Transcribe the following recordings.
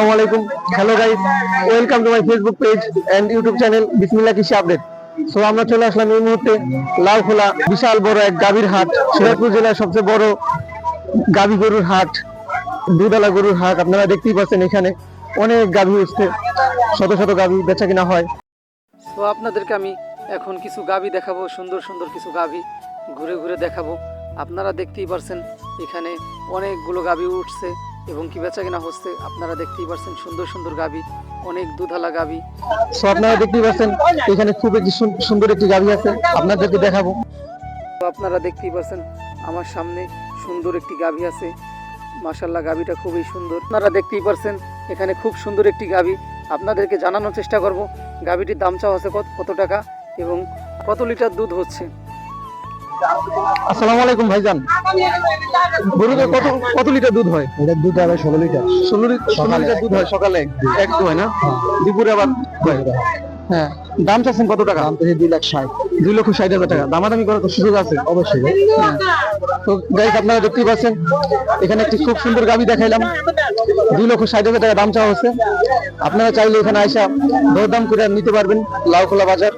আসসালামু আলাইকুম। Hello guys welcome to my Facebook page and YouTube channel বিসমিল্লাহ কৃষি আপডেট সো আমরা চলে আসলাম এই মুহূর্তে লাউখোলা বিশাল বড় এক গাভীর হাট, সিরাজপুর জেলার সবচেয়ে বড় গাভী গরুর হাট দুধালা গরুর হাট। আপনারা দেখতেই পাচ্ছেন এখানে অনেক গাভী উঠছে, শত শত গাভী বেচা কিনা হয়। তো আপনাদেরকে আমি এখন কিছু গাভি দেখাবো, সুন্দর সুন্দর কিছু গাভি ঘুরে ঘুরে দেখাবো। আপনারা দেখতেই পারছেন এখানে অনেকগুলো গাভি উঠছে। এবং কি বেচা কিনা হচ্ছে আপনারা দেখতেই পারছেন সুন্দর সুন্দর গাভি অনেক দুধালা গাভি সো আপনারা দেখতেই পাচ্ছেন এখানে খুব একটি সুন্দর একটি গাভী আছে আপনাদেরকে দেখাবো। তো আপনারা দেখতেই পাচ্ছেন আমার সামনে সুন্দর একটি গাভি আছে। মাশাল্লাহ গাভিটা খুবই সুন্দর। আপনারা দেখতেই পারছেন এখানে খুব সুন্দর একটি গাভি আপনাদেরকে জানানোর চেষ্টা করব গাভিটির দাম চাওয়া আছে কত কত টাকা এবং কত লিটার দুধ হচ্ছে। আসসালামু আলাইকুম ভাইজান। গরুতে কত কত লিটার দুধ হয়? এটা দুধ হবে ষোলো লিটার। ষোলো লিটার দুধ হয় সকালে? এক হয় না? দুপুরে আবার হয়। হ্যাঁ। দাম চাচ্ছেন কত টাকা? দাম থেকে দুই লাখ ষাট। দুই লক্ষ ষাট হাজার টাকা। দামাদামি করার তো সুযোগ আছে? অবশ্যই। হ্যাঁ। তো গাইস আপনারা দেখতেই পাচ্ছেন এখানে একটি খুব সুন্দর গাবি দেখাইলাম। দুই লক্ষ ষাট হাজার টাকা দাম চাওয়া হচ্ছে। আপনারা চাইলে এখানে আইসা দরদাম করে নিতে পারবেন লাউখোলা বাজার।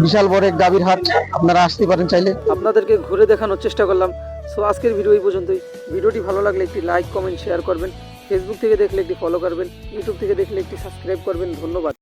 বিশাল বড় এক গাভীর হাট, আপনারা আসতে পারেন চাইলে। আপনাদেরকে ঘুরে দেখানোর চেষ্টা করলাম। সো আজকের ভিডিও এই পর্যন্তই। ভিডিওটি ভালো লাগলে একটি লাইক কমেন্ট শেয়ার করবেন। ফেসবুক থেকে দেখলে একটি ফলো করবেন। ইউটিউব থেকে দেখলে একটি সাবস্ক্রাইব করবেন। ধন্যবাদ।